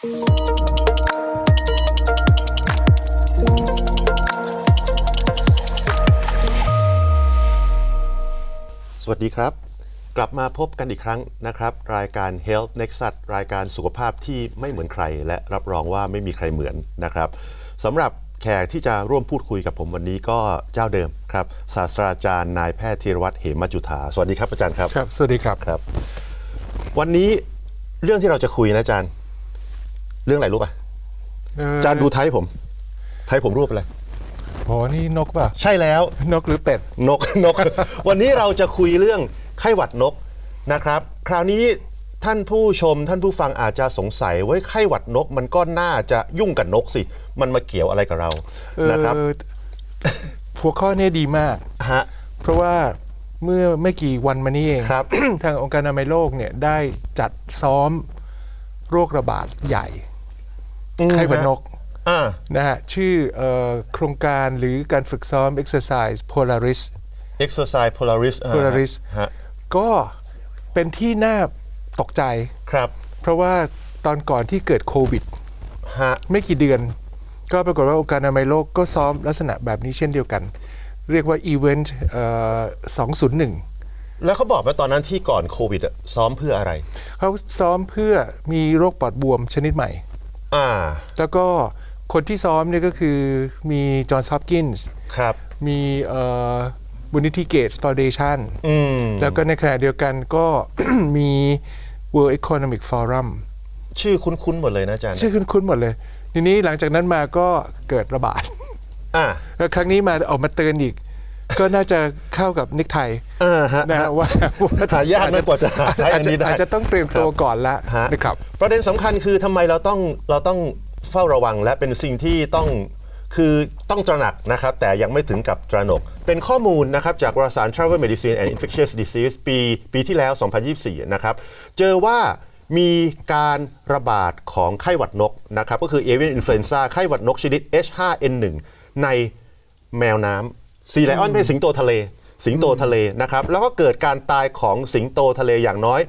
สวัสดีครับ กลับมาพบกันอีกครั้งนะครับ รายการ Health Nexus รายการสุขภาพที่ไม่เหมือนใคร และรับรองว่าไม่มีใครเหมือนนะครับสำหรับแขกที่จะร่วมพูดคุยกับผมวันนี้ก็เจ้าเดิมครับศาสตราจารย์นายแพทย์ธีรวัตรเหมจุธาสวัสดีครับอาจารย์ครับครับ สวัสดีครับครับ วันนี้เรื่องที่เราจะคุยนะอาจารย์ เรื่องอะไรรู้ป่ะเอออาจารย์ดูไทยผม ไทยผมรูปอะไรโหนี่นกป่ะ ใช่แล้วนกหรือเป็ด นกนก วันนี้เราจะคุยเรื่องไข้หวัดนกนะครับ คราวนี้ท่านผู้ชมท่านผู้ฟังอาจจะสงสัยว่าไข้หวัดนก มันก็น่าจะยุ่งกับนกสิ มันมาเกี่ยวอะไรกับเราเออนะครับหัวข้อเนี้ดีมากฮะเพราะว่าเมื่อไม่กี่วันมานี้เองครับทางองค์การอนามัยโลกเนี่ยได้จัดซ้อมโรคระบาดใหญ่ ไข้หวัดนกอ่านะฮะชื่อเออโครงการหรือการฝึกซ้อม exercise Polaris exercise polaris อ่า Polaris ฮะก็เป็นที่น่าตกใจครับ เพราะว่าตอนก่อนที่เกิดโควิดฮะไม่กี่เดือน ก็ปรากฏว่าองค์การอนามัยโลกก็ซ้อมลักษณะแบบนี้เช่นเดียวกัน เรียกว่า Event เอ่อ201 แล้วเขาบอกว่าตอนนั้นที่ก่อนโควิดอะซ้อมเพื่ออะไร เขาซ้อมเพื่อมีโรคปอดบวมชนิดใหม่ อ่าแล้วก็คนที่ซ้อมเนี่ยก็คือมีจอห์น s ฮอปกินส์ครับ มีเอ่อบุนิธิเกตส์ฟาวเดชันอืมแล้วก็ในขณะเดียวกันก็มี World Economic Forum ชื่อคุ้นๆหมดเลยนะอาจารย์ ชื่อคุ้นๆหมดเลย ทีนี้หลังจากนั้นมาก็เกิดระบาดอ่าแล้วครั้งนี้มาออกมาเตือนอีก ก็น่าจะเข้ากับนิกไทยอ่าฮะนะฮะว่าหายากนะกว่าจะหาได้อาอัจนจะนี้ได้อาจจะต้องเตรียมตัวก่อนละฮะนะครับประเด็นสำคัญคือทำไมเราต้องเราต้องเฝ้าระวังและเป็นสิ่งที่ต้องคือต้องตระหนักนะครับ แต่ยังไม่ถึงกับตระหนก เป็นข้อมูลนะครับ จากวารสาร Travel Medicine and Infectious Disease ปี ปีที่แล้ว 2024 นะครับ เจอว่ามีการระบาดของไข้หวัดนกนะครับ ก็คือ avian influenza ไข้หวัดนกชนิด H5N1 ในแมวน้ำ ซีไลออนเป็นสิงโตทะเล สิงโตทะเลนะครับ แล้วก็เกิดการตายของสิงโตทะเลอย่างน้อย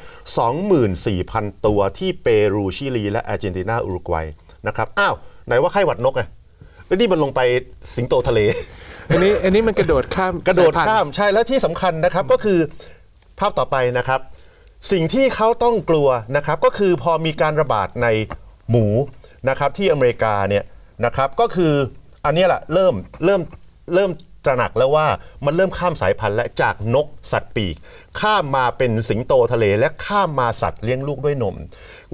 24,000 ตัวที่เปรูชิลี และอาร์เจนตินาอุรุกวัยนะครับ อ้าวไหนว่าไข้หวัดนกไงแล้วนี่มันลงไปสิงโตทะเล อันนี้อันนี้มันกระโดดข้ามกระโดดสยพันธุ์ข้ามใช่แล้วที่สำคัญนะครับก็คือภาพต่อไปนะครับ สิ่งที่เขาต้องกลัวนะครับ ก็คือพอมีการระบาดในหมูนะครับที่อเมริกาเนี่ยนะครับก็คืออันเนี้ยแหละเริ่มเริ่มเริ่ม ตระหนักแล้วว่ามันเริ่มข้ามสายพันธุ์และจากนกสัตว์ปีก ข้ามมาเป็นสิงโตทะเล และข้ามมาสัตว์เลี้ยงลูกด้วยนม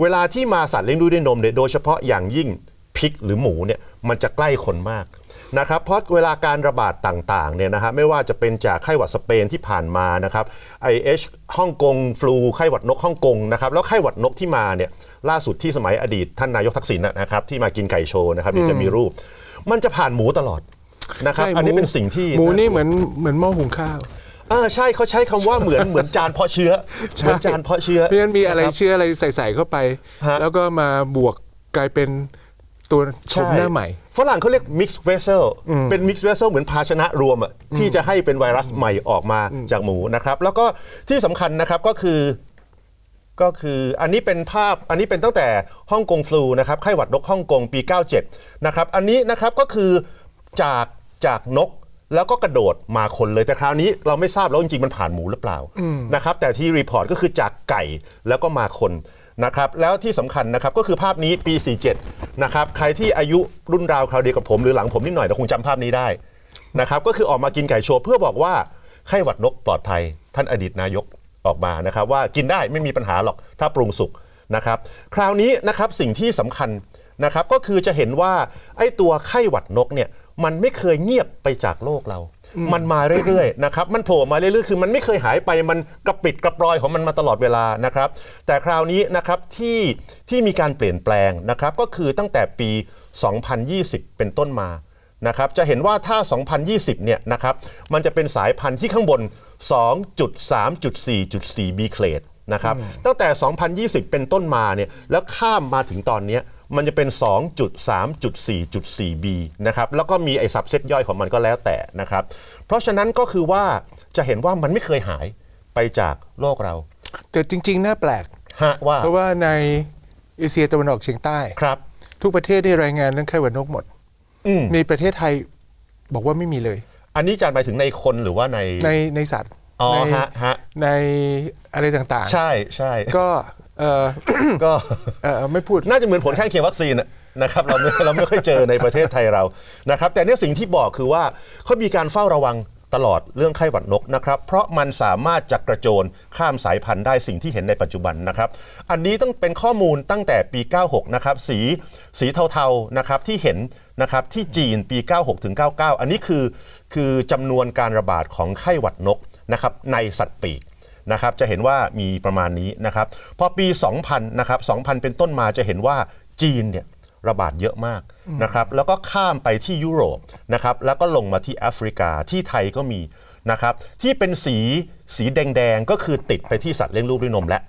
เวลาที่มาสัตว์เลี้ยงลูกด้วยนมเนี่ยโดยเฉพาะอย่างยิ่งพริกหรือหมูเนี่ยมันจะใกล้คนมากนะครับเพราะเวลาการระบาดต่างๆเนี่ยนะฮะไม่ว่าจะเป็นจากไข้หวัดสเปนที่ผ่านมานะครับไอเอชฮ่องกงฟลูไข้หวัดนกฮ่องกงนะครับแล้วไข้หวัดนกที่มาเนี่ยล่าสุดที่สมัยอดีตท่านนายกทักษิณนะครับที่มากินไก่โชว์นะครับเดี๋ยวจะมีรูป มันจะผ่านหมูตลอด นะครับ ใช่อันนี้หมูเป็นสิ่งที่หมูนี่เหมือนเหมือนหม้อหุงข้าวอ่าใช่เขาใช้คำว่าเหมือนเหมือนจานเพาะเชื้อเหมือนจานเพาะเชื้อ เพราะฉะนั้นมีอะไรคบเชื้ออะไรใส่ๆเข้าไป ฮะ แล้วก็มาบวกกลายเป็นตัวชมหน้าใหม่ ฝรั่งเขาเรียก mixed vessel เป็น mixed vessel เหมือนภาชนะรวมอะที่จะให้เป็นไวรัสใหม่ออกมาจากหมูนะครับ แล้วก็ที่สำคัญนะครับก็คือ ก็คืออันนี้เป็นภาพอันนี้เป็นตั้งแต่ฮ่องกงฟลูนะครับไข้หวัดนกฮ่องกงปี 97 นะครับ อันนี้นะครับก็คือจาก จากนกแล้วก็กระโดดมาคนเลยแต่คราวนี้เราไม่ทราบแล้วจริงๆมันผ่านหมูหรือเปล่านะครับแต่ที่รีพอร์ตก็คือจากไก่แล้วก็มาคนนะครับแล้วที่สำคัญนะครับก็คือภาพนี้ปี 47นะครับใครที่อายุรุ่นราวคราวเดียวกับผมหรือหลังผมนิดหน่อยแต่คงจำภาพนี้ได้นะครับก็คือออกมากินไก่โชว์เพื่อบอกว่าไข้หวัดนกปลอดภัย ท่านอดีตนายกออกมานะครับว่ากินได้ไม่มีปัญหาหรอกถ้าปรุงสุกนะครับคราวนี้นะครับสิ่งที่สำคัญนะครับก็คือจะเห็นว่าไอ้ตัวไข้หวัดนกเนี่ย มันไม่เคยเงียบไปจากโลกเรา มันมาเรื่อยๆนะครับ มันโผล่มาเรื่อยๆ คือมันไม่เคยหายไป มันกระปิดกระปรอยของมันมาตลอดเวลานะครับ แต่คราวนี้นะครับที่ที่มีการเปลี่ยนแปลงนะครับ ก็คือตั้งแต่ปี 2020 เป็นต้นมานะครับ จะเห็นว่าถ้า 2020 เนี่ยนะครับ มันจะเป็นสายพันธุ์ที่ข้างบน 2.3.4.4 b เคลดนะครับ ตั้งแต่ 2020 เป็นต้นมาเนี่ย แล้วข้ามมาถึงตอนเนี้ย มันจะเป็น 2.3.4.4b นะครับแล้วก็มีไอ้สับเซตย่อยของมันก็แล้วแต่นะครับ เพราะฉะนั้นก็คือว่าจะเห็นว่ามันไม่เคยหายไปจากโลกเราแต่จริง ๆ น่าแปลก ฮะว่าเพราะว่าในเอเชียตะวันออกเฉียงใต้ ครับ ทุกประเทศได้รายงานเรื่องไข้หวัดนกหมด อืมมีประเทศไทยบอกว่าไม่มีเลย อันนี้อาจารย์หมายถึงในคนหรือว่าในในในสัตว์อ๋อในฮะฮะในอะไรต่างใช่ใช่ ๆ ก็ เออก็เออไม่พูด น่าจะเหมือนผลข้างเคียงวัคซีนอะนะครับเราไม่เราไม่ค่อยเจอในประเทศไทยเรานะครับ แต่เนี่ยสิ่งที่บอกคือว่าเขามีการเฝ้าระวังตลอดเรื่องไข้หวัดนกนะครับ เพราะมันสามารถจะกระโจนข้ามสายพันธุ์ได้สิ่งที่เห็นในปัจจุบันนะครับ อันนี้ต้องเป็นข้อมูลตั้งแต่ปี 96 นะครับ สีสีเทาๆนะครับที่เห็นนะครับที่จีนปี 96 ถึง 99 อันนี้คือคือจำนวนการระบาดของไข้หวัดนกนะครับในสัตว์ปีก นะครับจะเห็นว่ามีประมาณนี้นะครับพอปี 2000นะครับ2000 เป็นต้นมาจะเห็นว่าจีนเนี่ยระบาดเยอะมากนะครับแล้วก็ข้ามไปที่ยุโรปนะครับแล้วก็ลงมาที่แอฟริกาที่ไทยก็มีนะครับที่เป็นสีสีแดงๆ ก็คือติดไปที่สัตว์เลี้ยงลูกด้วยนมแล้ว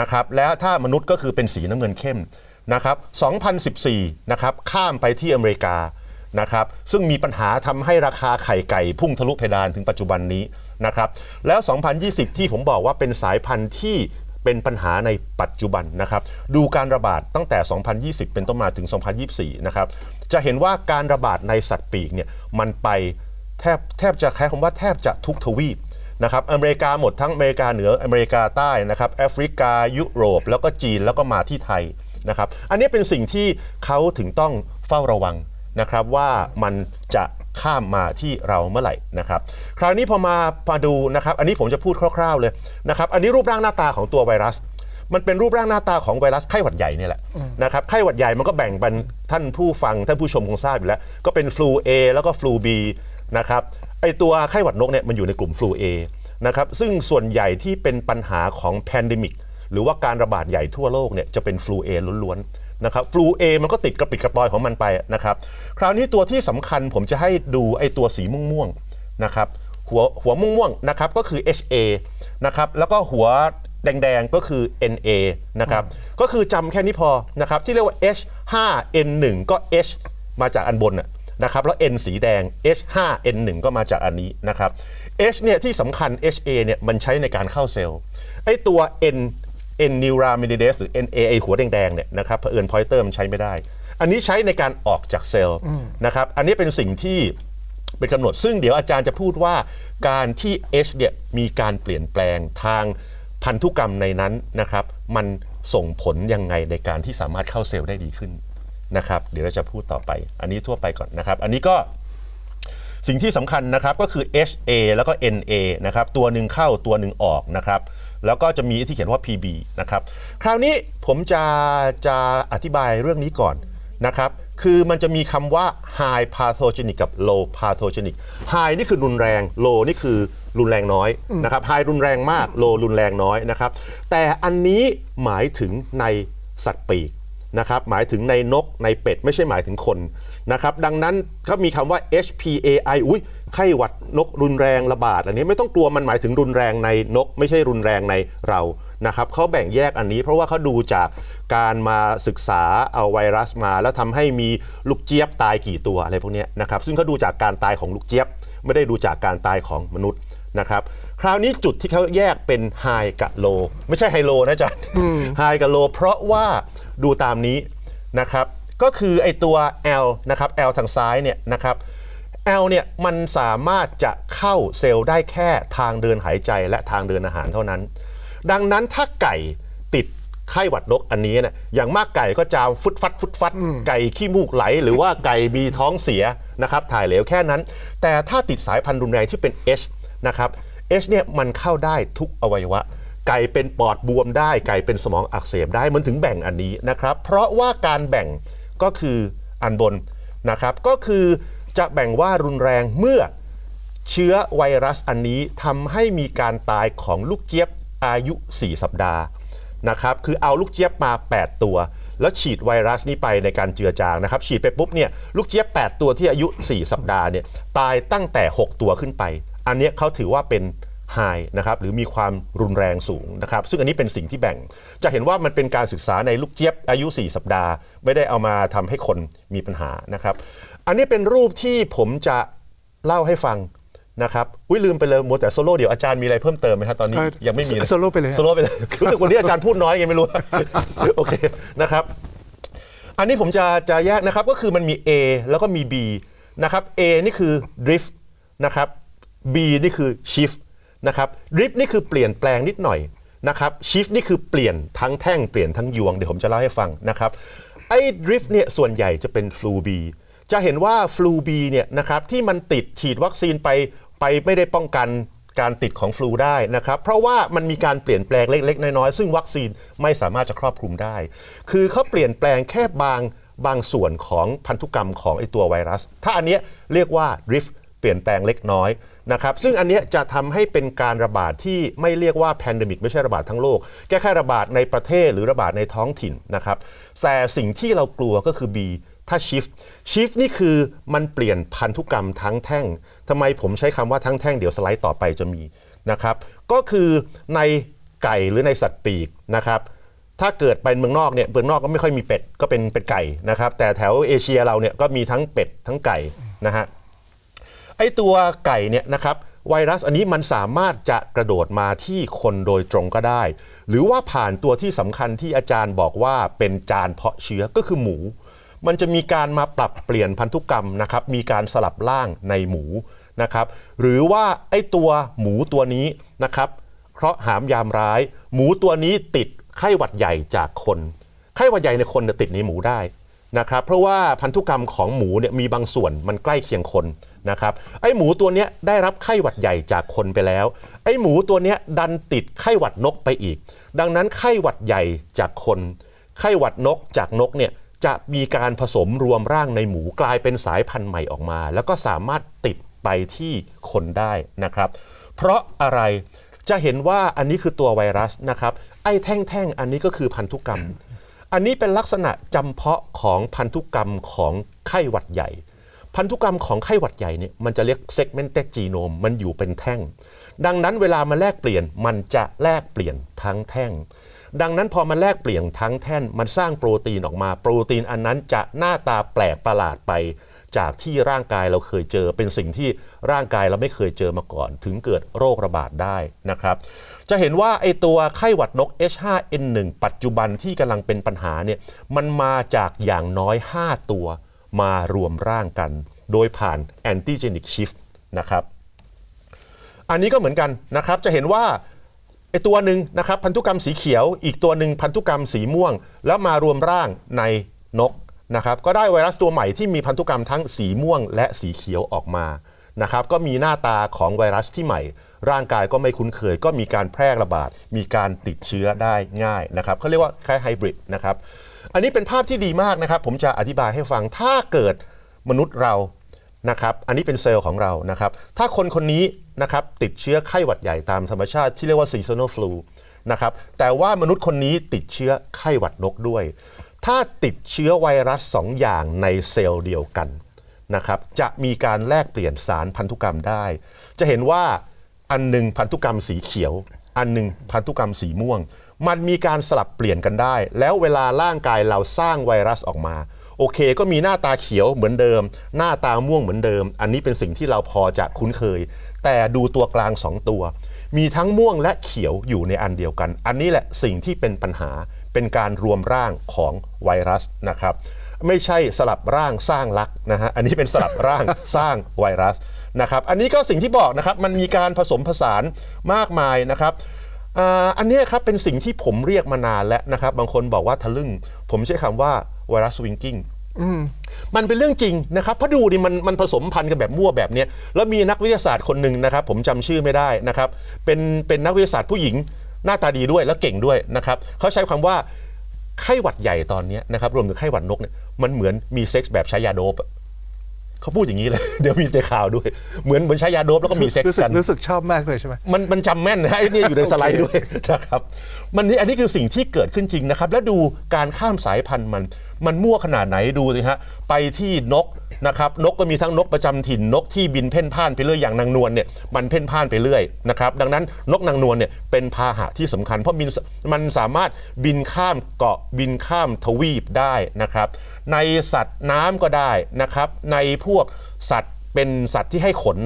นะครับแล้วถ้ามนุษย์ก็คือเป็นสีน้ำเงินเข้มนะครับ2014นะครับข้ามไปที่อเมริกานะครับซึ่งมีปัญหาทำให้ราคาไข่ไก่พุ่งทะลุเพดานถึงปัจจุบันนี้ นะครับแล้ว 2020 ที่ผมบอกว่าเป็นสายพันธุ์ที่เป็นปัญหาในปัจจุบันนะครับ ดูการระบาดตั้งแต่ 2020 เป็นต้นมาถึง 2024 นะครับ จะเห็นว่าการระบาดในสัตว์ปีกเนี่ยมันไปแทบแทบจะใช้คำว่าแทบจะทุกทวีปนะครับ อเมริกาหมดทั้งอเมริกาเหนืออเมริกาใต้นะครับแอฟริกายุโรป แล้วก็จีนแล้วก็มาที่ไทยนะครับ อันนี้เป็นสิ่งที่เขาถึงต้องเฝ้าระวัง นะครับว่ามันจะข้ามมาที่เราเมื่อไหร่นะครับ คราวนี้พอมามาดูนะครับ อันนี้ผมจะพูดคร่าวๆเลยนะครับ อันนี้รูปร่างหน้าตาของตัวไวรัส มันเป็นรูปร่างหน้าตาของไวรัสไข้หวัดใหญ่เนี่ยแหละนะครับ ไข้หวัดใหญ่มันก็แบ่งเป็นท่านผู้ฟังท่านผู้ชมคงทราบอยู่แล้ว ก็เป็นฟลู A แล้วก็ฟลู B นะครับ ไอตัวไข้หวัดนกเนี่ยมันอยู่ในกลุ่มฟลู A นะครับ ซึ่งส่วนใหญ่ที่เป็นปัญหาของแพนดิมิกหรือว่าการระบาดใหญ่ทั่วโลกเนี่ยจะเป็นฟลูเอล้วนๆ นะครับฟลูเอมันก็ติดกระปิดกระปอยของมันไปนะครับคราวนี้ตัวที่สำคัญผมจะให้ดูไอ้ตัวสีม่วงๆนะครับหัวหัวม่วงๆนะครับก็คือ HA นะครับแล้วก็หัวแดงๆก็คือ NA นะครับก็คือจำแค่นี้พอนะครับที่เรียกว่า H5N1 ก็ H มาจากอันบนนะครับแล้ว N สีแดง H5N1 ก็มาจากอันนี้นะครับ H เนี่ยที่สำคัญ HA เนี่ยมันใช้ในการเข้าเซลล์ไอ้ตัว N N neuraminidase หรือ NA ไอ้หัวแดงๆเนี่ยนะครับเผอิญพอยเตอร์มันใช้ไม่ได้ อันนี้ใช้ในการออกจากเซลล์นะครับอันนี้เป็นสิ่งที่เป็นกำหนดซึ่งเดี๋ยวอาจารย์จะพูดว่าการที่ H เนี่ยมีการเปลี่ยนแปลงทางพันธุกรรมในนั้นนะครับมันส่งผลยังไงในการที่สามารถเข้าเซลล์ได้ดีขึ้นนะครับเดี๋ยวเราจะพูดต่อไป อันนี้ทั่วไปก่อนนะครับ อันนี้ก็ สิ่งที่สำคัญนะครับก็คือ HA แล้วก็ NA นะครับตัวหนึ่งเข้าตัวหนึ่งออกนะครับแล้วก็จะมีที่เขียนว่า PB นะครับคราวนี้ผมจะจะอธิบายเรื่องนี้ก่อนนะครับคือมันจะมีคำว่า high pathogenic กับ low pathogenic high นี่คือรุนแรง low นี่คือรุนแรงน้อยนะครับ high รุนแรงมาก low รุนแรงน้อยนะครับ แต่อันนี้หมายถึงในสัตว์ปีกนะครับ หมายถึงในนกในเป็ด ไม่ใช่หมายถึงคน นะครับดังนั้นเขามีคำว่า HPAI อุ้ยไข้หวัดนกรุนแรงระบาดอันนี้ไม่ต้องกลัวมันหมายถึงรุนแรงในนก ไม่ใช่รุนแรงในเรานะครับเขาแบ่งแยกอันนี้เพราะว่าเขาดูจากการมาศึกษาเอาไวรัสมา แล้วทำให้มีลูกเจี๊ยบตายกี่ตัวอะไรพวกเนี้ยนะครับซึ่งเขาดูจากการตายของลูกเจี๊ยบ ไม่ได้ดูจากการตายของมนุษย์นะครับคราวนี้จุดที่เขาแยกเป็นไฮกับโล ไม่ใช่ไฮโลนะจ๊ะไฮกับโล เพราะว่าดูตามนี้นะครับ ก็คือไอตัว L นะครับ L ทางซ้ายเนี่ยนะครับ L เนี่ยมันสามารถจะเข้าเซลล์ได้แค่ทางเดินหายใจและทางเดินอาหารเท่านั้น ดังนั้นถ้าไก่ติดไข้หวัดนกอันนี้เนี่ยอย่างมากไก่ก็จามฟุดฟัดฟุดฟัด ไก่ขี้มูกไหล หรือว่าไก่มีท้องเสียนะครับถ่ายเหลวแค่นั้น แต่ถ้าติดสายพันธุ์รุนแรงที่เป็น H นะครับ H เนี่ยมันเข้าได้ทุกอวัยวะ ไก่เป็นปอดบวมได้ ไก่เป็นสมองอักเสบได้มันถึงแบ่งอันนี้นะครับ เพราะว่าการแบ่ง ก็คืออันบนนะครับก็คือจะแบ่งว่ารุนแรงเมื่อเชื้อไวรัสอันนี้ทำให้มีการตายของลูกเจี๊ยบอายุ 4 สัปดาห์นะครับคือเอาลูกเจี๊ยบมา 8 ตัว แล้วฉีดไวรัสนี้ไปในการเจือจางนะครับ ฉีดไปปุ๊บเนี่ยลูกเจี๊ยบ 8 ตัวที่อายุ 4 สัปดาห์เนี่ยตายตั้งแต่ 6 ตัวขึ้นไป อันนี้เขาถือว่าเป็น ไฮนะครับหรือมีความรุนแรงสูงนะครับซึ่งอันนี้เป็นสิ่งที่แบ่ง จะเห็นว่ามันเป็นการศึกษาในลูกเจี๊ยบอายุ 4 สัปดาห์ ไม่ได้เอามาทำให้คนมีปัญหานะครับอันนี้เป็นรูปที่ผมจะเล่าให้ฟังนะครับอุ้ยลืมไปเลยมัวแต่โซโล่เดี๋ยวอาจารย์มีอะไรเพิ่มเติมไหมครับตอนนี้เอ่อยังไม่มีเลยโซโล่ไปเลยฮะโซโล่ไปเลยรู้สึกวันนี้อาจารย์พูดน้อยไงไม่รู้โอเคนะครับอันนี้ผมจะจะแยกนะครับก็คือมันมี A แล้วก็มี B นะครับ A นี่คือ drift นะครับ B นี่คือ shift นะครับ drift นี่คือเปลี่ยนแปลงนิดหน่อยนะครับ shift นี่คือเปลี่ยนทั้งแท่งเปลี่ยนทั้งยวง เดี๋ยวผมจะเล่าให้ฟังนะครับไอ้ drift เนี่ยส่วนใหญ่จะเป็น flu B จะเห็นว่า flu B เนี่ยนะครับที่มันติดฉีดวัคซีนไปไปไม่ได้ป้องกันการติดของฟลูได้นะครับ เพราะว่ามันมีการเปลี่ยนแปลงเล็ก ๆ น้อยๆ ซึ่งวัคซีนไม่สามารถจะครอบคลุมได้ คือเขาเปลี่ยนแปลงแค่บางบางส่วนของพันธุกรรมของไอตัวไวรัส ถ้าอันเนี้ยเรียกว่า drift เปลี่ยนแปลงเล็กน้อย นะครับซึ่งอันเนี้ยจะทำให้เป็นการระบาดที่ไม่เรียกว่าแพนดมิกไม่ใช่ระบาดทั้งโลก แค่แค่ระบาดในประเทศหรือระบาดในท้องถิ่นนะครับแต่สิ่งที่เรากลัวก็คือ B ถ้า shift shift นี่คือมันเปลี่ยนพันธุกรรมทั้งแท่งทำไมผมใช้คำว่าทั้งแท่งเดี๋ยวสไลด์ต่อไปจะมีนะครับก็คือในไก่หรือในสัตว์ปีกนะครับ ถ้าเกิดไปเมืองนอกเนี่ยเมืองนอกก็ไม่ค่อยมีเป็ดก็เป็นเป็นไก่นะครับ แต่แถวเอเชียเราเนี่ยก็มีทั้งเป็ดทั้งไก่นะฮะ ไอ้ตัวไก่เนี่ยนะครับไวรัสอันนี้มันสามารถจะกระโดดมาที่คนโดยตรงก็ได้ หรือว่าผ่านตัวที่สำคัญที่อาจารย์บอกว่าเป็นจานเพาะเชื้อก็คือหมู มันจะมีการมาปรับเปลี่ยนพันธุกรรมนะครับมีการสลับร่างในหมูนะครับหรือว่าไอ้ตัวหมูตัวนี้นะครับเคราะห์หามยามร้าย หมูตัวนี้ติดไข้หวัดใหญ่จากคนไข้หวัดใหญ่ในคนเนี่ยติดในหมูได้นะครับเพราะว่าพันธุกรรมของหมูเนี่ยมีบางส่วนมันใกล้เคียงคน นะครับไอ้หมูตัวเนี้ยได้รับไข้หวัดใหญ่จากคนไปแล้ว ไอ้หมูตัวเนี้ยดันติดไข้หวัดนกไปอีก ดังนั้นไข้หวัดใหญ่จากคน ไข้หวัดนกจากนกเนี่ยจะมีการผสมรวมร่างในหมูกลายเป็นสายพันธุ์ใหม่ออกมา แล้วก็สามารถติดไปที่คนได้นะครับ เพราะอะไรจะเห็นว่าอันนี้คือตัวไวรัสนะครับ ไอ้แท่งๆ อันนี้ก็คือพันธุกรรม อันนี้เป็นลักษณะจำเพาะของพันธุกรรมของไข้หวัดใหญ่ พันธุกรรมของไข้หวัดใหญ่เนี่ยมันจะเรียก segmented genome มันอยู่เป็นแท่ง ดังนั้นเวลามาแลกเปลี่ยนมันจะแลกเปลี่ยนทั้งแท่ง ดังนั้นพอมันแลกเปลี่ยนทั้งแท่นมันสร้างโปรตีนออกมา โปรตีนอันนั้นจะหน้าตาแปลกประหลาดไป จากที่ร่างกายเราเคยเจอ เป็นสิ่งที่ร่างกายเราไม่เคยเจอมาก่อน ถึงเกิดโรคระบาดได้นะครับจะเห็นว่าไอตัวไข้หวัดนก H5N1 ปัจจุบันที่กำลังเป็นปัญหาเนี่ยมันมาจากอย่างน้อย 5 ตัว มารวมร่างกัน โดยผ่าน antigenic shift นะครับอันนี้ก็เหมือนกันนะครับจะเห็นว่าไอตัวหนึ่งนะครับพันธุกรรมสีเขียว อีกตัวหนึ่งพันธุกรรมสีม่วง แล้วมารวมร่างในนกนะครับก็ได้ไวรัสตัวใหม่ที่มีพันธุกรรมทั้งสีม่วง และสีเขียวออกมานะครับก็มีหน้าตาของไวรัสที่ใหม่ ร่างกายก็ไม่คุ้นเคย ก็มีการแพร่ระบาด มีการติดเชื้อได้ง่ายนะครับเขาเรียกว่าคล้ายไฮบริดนะครับ อันนี้เป็นภาพที่ดีมากนะครับ ผมจะอธิบายให้ฟังถ้าเกิดมนุษย์เรานะครับ อันนี้เป็นเซลล์ของเรานะครับ ถ้าคนคนนี้นะครับติดเชื้อไข้หวัดใหญ่ตามธรรมชาติที่เรียกว่า seasonal flu นะครับ แต่ว่ามนุษย์คนนี้ติดเชื้อไข้หวัดนกด้วย ถ้าติดเชื้อไวรัส 2 อย่างในเซลล์เดียวกันนะครับ จะมีการแลกเปลี่ยนสารพันธุกรรมได้ จะเห็นว่าอันหนึ่งพันธุกรรมสีเขียว อันหนึ่งพันธุกรรมสีม่วง มันมีการสลับเปลี่ยนกันได้ แล้วเวลาร่างกายเราสร้างไวรัสออกมา โอเค ก็มีหน้าตาเขียวเหมือนเดิม หน้าตาม่วงเหมือนเดิม อันนี้เป็นสิ่งที่เราพอจะคุ้นเคย แต่ดูตัวกลาง 2 ตัว มีทั้งม่วงและเขียวอยู่ในอันเดียวกัน อันนี้แหละสิ่งที่เป็นปัญหาเป็นการรวมร่างของไวรัสนะครับไม่ใช่สลับร่างสร้างรักนะฮะอันนี้เป็นสลับร่างสร้างไวรัสนะครับ อันนี้ก็สิ่งที่บอกนะครับ มันมีการผสมผสานมากมายนะครับ อ่าอันเนี้ยครับเป็นสิ่งที่ผมเรียกมานานแล้วนะครับ บางคนบอกว่าทะลึ่ง ผมใช้คำว่าไวรัสวิงกิ้งมันเป็นเรื่องจริงนะครับเพราะดูดิมันมันผสมพันธุ์กันแบบมั่วแบบเนี้ยแล้วมีนักวิทยาศาสตร์คนหนึ่งนะครับ ผมจำชื่อไม่ได้นะครับ เป็นเป็นนักวิทยาศาสตร์ผู้หญิงหน้าตาดีด้วยแล้วเก่งด้วยนะครับเขาใช้คำว่าไข้หวัดใหญ่ตอนเนี้ยนะครับรวมถึงไข้หวัดนกเนี่ยมันเหมือนมีเซ็กส์แบบใช้ยาโดปอะ เขาพูดอย่างนี้เลย เดี๋ยวมีในข่าวด้วย เหมือนเหมือนใช้ยาโดปแล้วก็มีเซ็กรู้ส์สึกกันรู้สึกชอบมากเลยใช่ไหมมันมันจำแม่นนะฮะไอ้นี่อยู่ในสไลด์ด้วยนะครับมันนี่อันนี้คือสิ่งที่เกิดขึ้นจริงนะครับ แล้วดูการข้ามสายพันธุ์มัน มันมั่วขนาดไหนดูสิฮะไปที่นกนะครับนกก็มีทั้งนกประจำถิ่นนกที่บินเพ่นพ่านไปเรื่อยอย่างนางนวลเนี่ยมันเพ่นพ่านไปเรื่อยนะครับดังนั้นนกนางนวลเนี่ยเป็นพาหะที่สำคัญ เพราะบินมันสามารถบินข้ามเกาะบินข้ามทวีปได้นะครับ ในสัตว์น้ำก็ได้นะครับ ในพวกสัตว์เป็นสัตว์ที่ให้ขน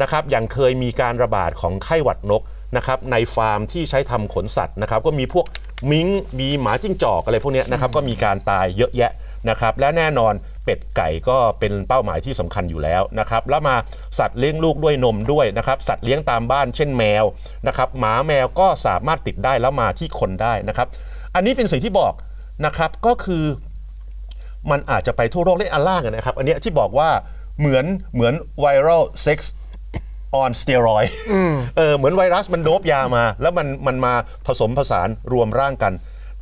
นะครับอย่างเคยมีการระบาดของไข้หวัดนก นะครับในฟาร์มที่ใช้ทำขนสัตว์นะครับก็มีพวกมิงมีหมาจิ้งจอกอะไรพวกเนี้ยนะครับก็มีการตายเยอะแยะนะครับและแน่นอนเป็ดไก่ก็เป็นเป้าหมายที่สำคัญอยู่แล้วนะครับแล้วมาสัตว์เลี้ยงลูกด้วยนมด้วยนะครับสัตว์เลี้ยงตามบ้านเช่นแมวนะครับหมาแมวก็สามารถติดได้แล้วมาที่คนได้นะครับ อันนี้เป็นสิ่งที่บอกนะครับก็คือมันอาจจะไปทั่วโลกได้อันล่างอะนะครับ อันเนี้ยที่บอกว่าเหมือนเหมือนไวรัลเซ็กซ์ ออนสเตียรอยเออเหมือนไวรัสมันโดบยามา แล้วมันมันมาผสมผสานรวมร่างกัน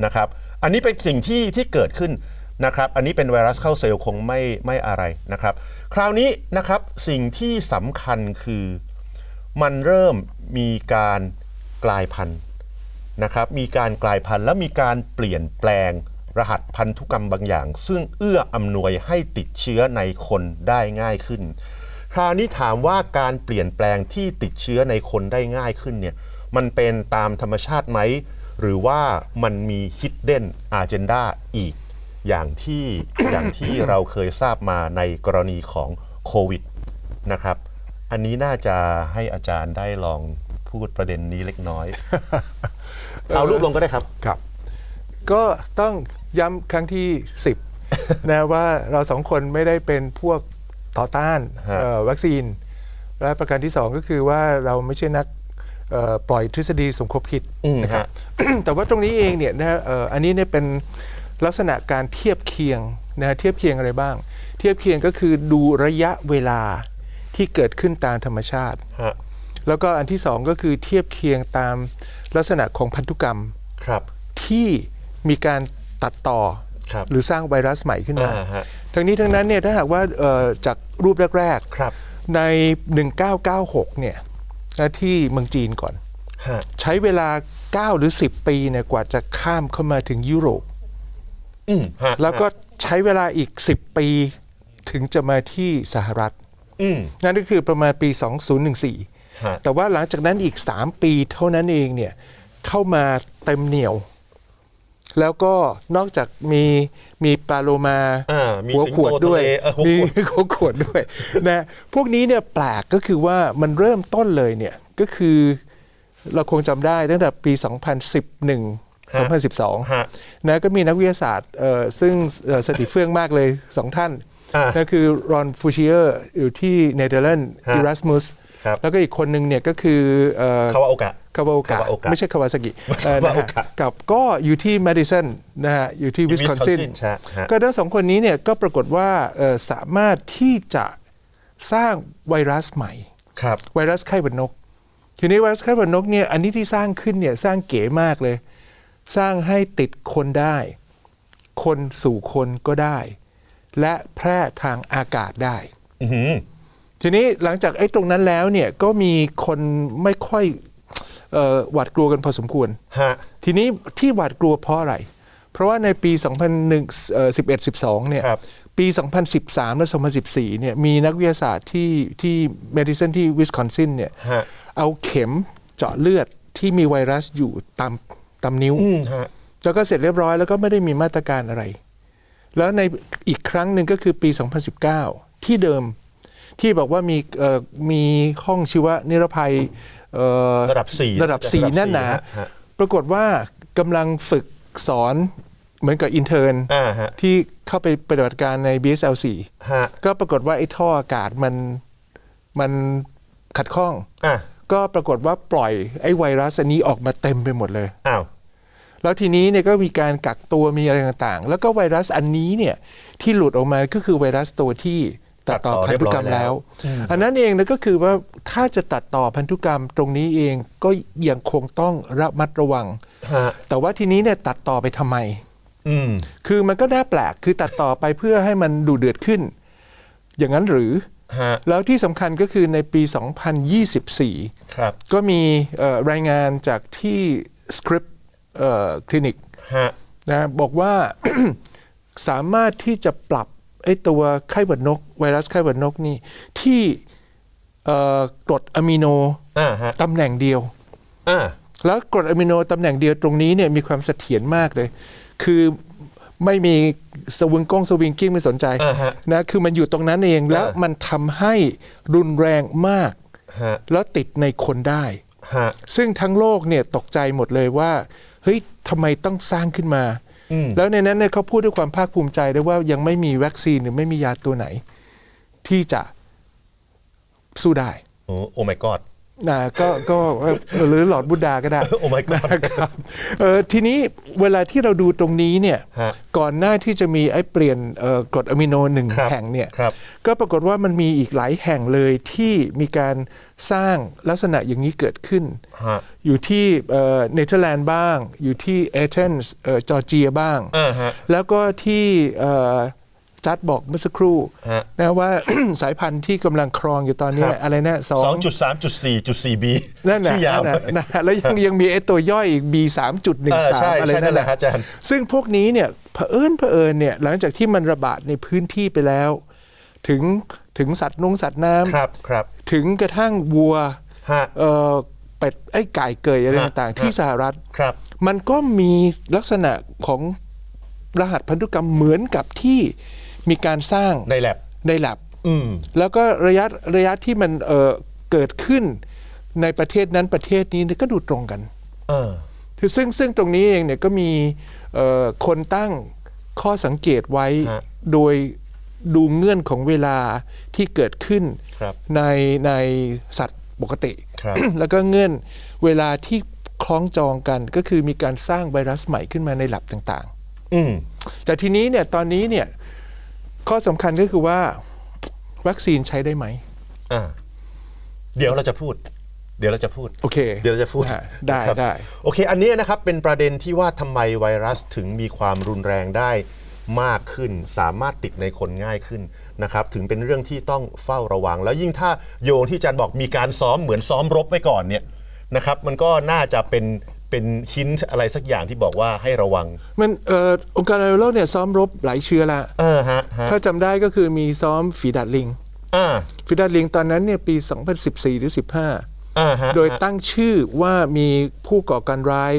นะครับ อันนี้เป็นสิ่งที่ที่เกิดขึ้นนะครับ อันนี้เป็นไวรัสเข้าเซลล์คงไม่ไม่อะไรนะครับ คราวนี้นะครับสิ่งที่สำคัญคือมันเริ่มมีการกลายพันธุ์นะครับ มีการกลายพันธุ์และมีการเปลี่ยนแปลงรหัสพันธุกรรมบางอย่าง ซึ่งเอื้ออำนวยให้ติดเชื้อในคนได้ง่ายขึ้น คราวนี้ถามว่าการเปลี่ยนแปลงที่ติดเชื้อในคนได้ง่ายขึ้นเนี่ยมันเป็นตามธรรมชาติไหม หรือว่ามันมี hidden agenda อีก อย่างที่ อย่างที่เราเคยทราบมาในกรณีของโควิดนะครับ อันนี้น่าจะให้อาจารย์ได้ลองพูดประเด็นนี้เล็กน้อย เอารูปลงก็ได้ครับ ครับ ก็ต้องย้ำครั้งที่ 10 นะว่าเราสองคนไม่ได้เป็นพวก ต่อต้านฮะเอ่อวัคซีน และประการที่ 2 ก็คือว่าเราไม่ใช่นักเอ่อปล่อยทฤษฎีสมคบคิดอืมนะครับฮะแต่ว่าตรงนี้เองเนี่ยนะฮะเอ่ออันนี้เนี่ยเป็นลักษณะการเทียบเคียงนะฮะเทียบเคียงอะไรบ้าง เทียบเคียงก็คือดูระยะเวลาที่เกิดขึ้นตามธรรมชาติฮะแล้วก็อันที่สองก็คือเทียบเคียงตามลักษณะของพันธุกรรมครับที่มีการตัดต่อครับหรือสร้างไวรัสใหม่ขึ้นมาอ่าฮะ ทั้งนี้ทั้งนั้นเนี่ยถ้าหากว่าเอ่อจากรูปแรกครับๆใน 1996 เนี่ยนะที่เมืองจีนก่อนฮะใช้เวลา 9 หรือ 10 ปีเนี่ยกว่าจะข้ามเข้ามาถึงยุโรปอืมฮะแล้วก็ใช้เวลาอีก 10 ปีถึงจะมาที่สหรัฐอืมนั่นก็คือประมาณปี 2014ฮะแต่ว่าหลังจากนั้นอีก 3 ปีเท่านั้นเองเนี่ยเข้ามาเต็มเหนียว แล้วก็นอกจากมีมีปลาโลมาอ่ามีหัวขวดด้วยสิงโตทะเลเออหัวมีขวดหัวขวดด้วยนะพวกนี้เนี่ยแปลกก็คือว่ามันเริ่มต้นเลยเนี่ยก็คือเราคงจำได้ตั้งแต่ปี 2011 2012ฮะนะก็มีนักวิทยาศาสตร์เอ่อซึ่งเอ่อสติเฟื่องมากเลยสองท่านอ่านั่นคือรอนฟูชิเออร์อยู่ที่เนเธอร์แลนด์ฮะอิรัสมุสครับแล้วก็อีกคนหนึ่งเนี่ยก็คือเอ่อคาวาโอกะ คาวาโอกะ Kawaoka ไม่ใช่คาวาซากิเอ่อนะฮะ Kawaoka กับก็อยู่ที่แมดิสันนะฮะอยู่ที่วิสคอนซิน Wisconsin ใช่ฮะ ก็ทั้งสองคนนี้เนี่ยก็ปรากฏว่าเอ่อสามารถที่จะสร้างไวรัสใหม่ ครับ ไวรัสไข้หวัดนก ทีนี้ไวรัสไข้หวัดนกเนี่ยอันนี้ที่สร้างขึ้นเนี่ยสร้างเก๋มากเลย สร้างให้ติดคนได้ คนสู่คนก็ได้ และแพร่ทางอากาศได้ อือหือทีนี้หลังจากไอ้ตรงนั้นแล้วเนี่ยก็มีคนไม่ค่อยเอ่อ หวาดกลัวกันพอสมควรฮะทีนี้ที่หวาดกลัวเพราะอะไร เพราะว่าในปี 2001เอ่อ11 12 เนี่ยครับปี 2013 และ 2014 เนี่ย มีนักวิทยาศาสตร์ที่ที่ medicine ที่วิสคอนซินเนี่ยฮะเอาเข็มเจาะเลือดที่มีไวรัสอยู่ตามตามนิ้วอืมฮะแล้วก็เสร็จเรียบร้อยแล้วก็ไม่ได้มีมาตรการอะไร แล้วในอีกครั้งหนึ่งก็คือปี 2019 ที่เดิมที่บอกว่ามีเอ่อมีห้องชีวนิรภัยเอ่อ ระดับสี่ระดับสี่ระดับสี่แน่นหนาฮะฮะปรากฏว่ากำลังฝึกสอนเหมือนกับอินเทอร์นอ่าฮะที่เข้าไปปฏิบัติการใน BSL4 ฮะก็ปรากฏว่าไอ้ท่ออากาศมันมันขัดข้องอะก็ปรากฏว่าปล่อยไอ้ไวรัสอันนี้ออกมาเต็มไปหมดเลยอ้าวแล้วทีนี้เนี่ยก็มีการกักตัวมีอะไรต่างๆ แล้วก็ไวรัสอันนี้เนี่ยที่หลุดออกมาก็คือไวรัสตัวที่ ตัดต่อพันธุกรรมแล้ว อันนั้นเองนะก็คือว่าถ้าจะตัดต่อพันธุกรรมตรงนี้เองก็ยังคงต้องระมัดระวังฮะแต่ว่าทีนี้เนี่ยตัดต่อไปทำไมอืมคือมันก็น่าแปลกคือตัดต่อไปเพื่อให้มันดูเดือดขึ้น อย่างนั้นหรือฮะแล้วที่สำคัญก็คือในปี 2024ครับก็มีเอ่อรายงานจากที่สคริปคลินิกฮะนะบอกว่าสามารถที่จะปรับ ไอ้ตัวไข้หวัดนก ไวรัสไข้หวัดนกนี่ที่เอ่อกรดอะมิโนอ่าฮะตำแหน่งเดียวอ่าแล้วกรดอะมิโนตำแหน่งเดียวตรงนี้เนี่ยมีความเสถียรมากเลย คือไม่มีสวิงก้งสวิงกิ้งไม่สนใจอ่าฮะนะคือมันอยู่ตรงนั้นเองแล้วอ่ามัมันทำให้รุนแรงมากฮะแล้วติดในคนได้ฮะซึ่งทั้งโลกเนี่ยตกใจหมดเลยว่า เฮ้ยทำไมต้องสร้างขึ้นมา แล้วในนั้นเนี่ยเขาพูดด้วยความภาคภูมิใจด้วยว่ายังไม่มีวัคซีนหรือไม่มียาตัวไหน ที่จะสู้ได้ โอ้โอ้ my god นะก็ก็หรือหลอดบุดาก็ได้ Oh my god นะครับเออทีนี้เวลาที่เราดูตรงนี้เนี่ยฮะก่อนหน้าที่จะมีไอ้เปลี่ยนเอ่อกรดอะมิโนหนึ่งครับแห่งเนี่ยครับ ก็ปรากฏว่ามันมีอีกหลายแห่งเลยที่มีการสร้างลักษณะอย่างนี้เกิดขึ้น ฮะ อยู่ที่เอ่อเนเธอร์แลนด์บ้าง อยู่ที่เอเธนส์จอร์เจียบ้าง อ่าฮะแล้วก็ที่เอ่อ จัดบอกเมื่อสักครู่ฮะนะว่าสายพันธุ์ที่กำลังครองอยู่ตอนเนี้ยครับอะไรนะสอสองงจุดสามจุดสี่จุดสี่บีนั่นแหละชื่อยาวนั่นน่ะนะแล้วยังยังมีไอ้ตัวย่อยอีก B 3 1เออใช่3อะไรใช่นั่นั่นนแหแหละละครับอาจารย์ซึ่งพวกนี้เนี่ยเผอิญเผอิญเนี่ยหลังจากที่มันระบาดในพื้นที่ไปแล้ว ถึงถึงสัตว์นุ่งสัตว์น้ำครับครับถึงกระทั่งวัวฮะเอ่อเป็ดไอ้ไก่เกยอะไรฮะต่างๆ ที่ฮะสหรัฐครับมันก็มีลักษณะของรหัสพันธุกรรมเหมือนกับที่ มีการสร้างในแลบในแลบอืม แล้วก็ระยะระยะที่มันเอ่อเกิดขึ้นในประเทศนั้นประเทศนี้เนี่ยก็ดูตรงกันเออ คือซึ่งซึ่งตรงนี้เองเนี่ยก็มีเอ่อคนตั้งข้อสังเกตไว้ฮะโดยดูเงื่อนของเวลาที่เกิดขึ้นครับในในสัตว์ปกติ ครับ แล้วก็เงื่อนเวลาที่คล้องจองกันก็คือมีการสร้างไวรัสใหม่ขึ้นมาในหลับต่างอืมๆแต่ทีนี้เนี่ยตอนนี้เนี่ย ข้อสำคัญก็คือว่าวัคซีนใช้ได้ไหมอ่าเดี๋ยวเราจะพูด เดี๋ยวเราจะพูด โอเคเดี๋ยวเราจะพูดอ่าได้นะครับได้ โอเค อันนี้นะครับเป็นประเด็นที่ว่าทำไมไวรัสถึงมีความรุนแรงได้มากขึ้น สามารถติดในคนง่ายขึ้นนะครับ ถึงเป็นเรื่องที่ต้องเฝ้าระวัง แล้วยิ่งถ้าโยงที่อาจารย์บอกมีการซ้อมเหมือนซ้อมรบไว้ก่อนเนี่ยนะครับ มันก็น่าจะเป็น เป็นหินอะไรสักอย่างที่บอกว่าให้ระวัง มันเอ่อองค์การอนามัยโลกเนี่ยซ้อมรบหลายเชื้อละเออฮะฮะถ้าจำได้ก็คือมีซ้อมฝีดาดลิง อ่าฝีดาดลิงตอนนั้นเนี่ยปี 2014 หรือ15อ่าฮะโดยตั้งชื่อว่ามีผู้ก่อการร้าย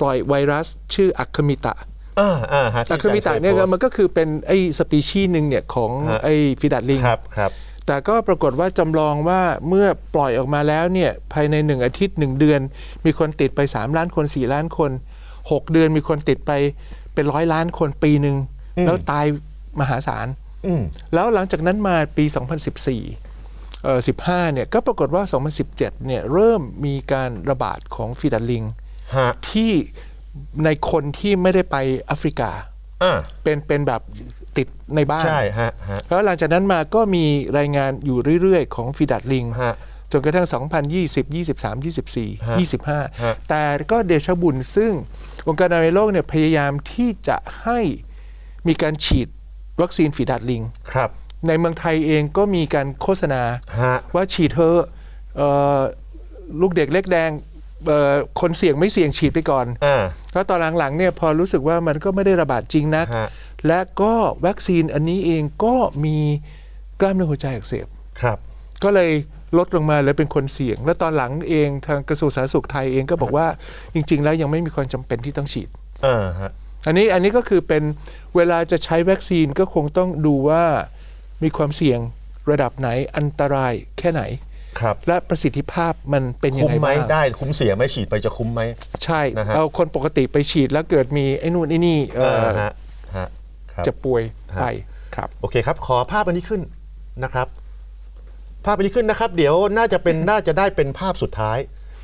ปล่อยไวรัสชื่ออัคคมิตะ อ่าอ่าฮะที่อัคคมิตะเนี่ยอาจารมันก็คือเป็นไอ้สปีชีส์หนึ่งเนี่ยของฮะ ไอ้ฟิดาดลิง ครับครับ แต่ก็ปรากฏว่าจำลองว่าเมื่อปล่อยออกมาแล้วเนี่ยภายในหนึ่งอาทิตย์หนึ่งเดือน มีคนติดไป 3 ล้านคน 4 ล้านคน 6 เดือนมีคนติดไปเป็นร้อยล้านคนปีหนึ่งแล้วตายมหาศาลอืมแล้วหลังจากนั้นมาปี 2014เอ่อ15เนี่ยก็ปรากฏว่า 2017เนี่ยเริ่มมีการระบาดของฟิดาดลิงฮะที่ในคนที่ไม่ได้ไปแอฟริกาอ่าเป็นเป็นแบบ ติดในบ้าน ใช่ฮะฮะแล้วหลังจากนั้นมาก็มีรายงานอยู่เรื่อยๆ ของฟิดัดลิง ฮะ จนกระทั่ง 2020 23 24 ฮะฮะ25 แต่ก็เดชะบุญซึ่งองค์การอนามัยโลกเนี่ยพยายามที่จะให้มีการฉีดวัคซีนฝีดาดลิง ครับ ในเมืองไทยเองก็มีการโฆษณา ฮะ ว่าฉีดเธอะเอ่อลูกเด็กเล็กแดงเอ่อ คนเสี่ยงไม่เสี่ยงฉีดไปก่อนอ่าแล้วตอนหลังๆเนี่ยพอรู้สึกว่ามันก็ไม่ได้ระบาดจริงนักฮะและก็วัคซีนอันนี้เองก็มีกล้ามเนื้อหัวใจอักเสบครับ ก็เลยลดลงมาเลยเป็นคนเสี่ยง แล้วตอนหลังเองทางกระทรวงสาธารณสุขไทยเองก็บอกว่าจริง ๆ แล้วยังไม่มีความจำเป็นที่ต้องฉีดอ่าฮะอันนี้อันนี้ก็คือเป็นเวลาจะใช้วัคซีนก็คงต้องดูว่ามีความเสี่ยงระดับไหนอันตรายแค่ไหน ครับ และประสิทธิภาพมันเป็นยังคุ้มไงไหมบ้าง ได้คุ้มเสียไหมฉีดไปจะคุ้มไหม ใช่ นะฮะ เอาคนปกติไปฉีดแล้วเกิดมีไอ้นู่นไอ้นี่เอ่อฮะฮะครับ จะป่วยฮะ ไปครับ โอเคครับ ขอภาพอันนี้ขึ้นนะครับ ภาพอันนี้ขึ้นนะครับ เดี๋ยวน่าจะเป็นน่าจะได้เป็นภาพสุดท้าย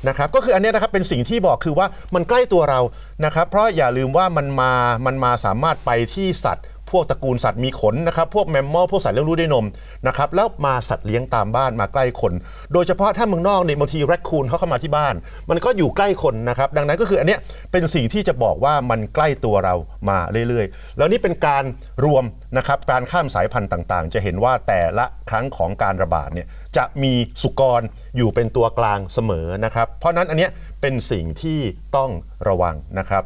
นะครับ ก็คืออันเนี้ยนะครับเป็นสิ่งที่บอกคือว่ามันใกล้ตัวเรานะครับ เพราะอย่าลืมว่ามันมามันมาสามารถไปที่สัตว์ พวกตระกูลสัตว์มีขนนะครับพวกแมมมอลพวกสัตว์เลี้ยงลูกด้วยนมนะครับแล้วมาสัตว์เลี้ยงตามบ้านมาใกล้คน โดยเฉพาะถ้าเมืองนอกเนี่ยบางทีแรคคูนเขาเข้ามาที่บ้าน มันก็อยู่ใกล้คนนะครับดังนั้นก็คืออันเนี้ยเป็นสิ่งที่จะบอกว่ามันใกล้ตัวเรามาเรื่อยๆ แล้วนี่เป็นการรวมนะครับการข้ามสายพันธุ์ต่างๆ จะเห็นว่าแต่ละครั้งของการระบาดเนี่ยจะมีสุกรอยู่เป็นตัวกลางเสมอนะครับเพราะฉะนั้นอันเนี้ยเป็นสิ่งที่ต้องระวังนะครับ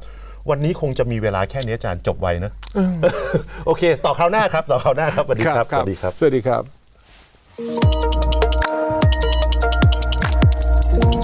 วันนี้คงจะมีเวลาแค่นี้อาจารย์จบไวนะโอเค ต่อคราวหน้าครับ ต่อคราวหน้าครับสวัสดีครับสวัสดีครับสวัสดีครับ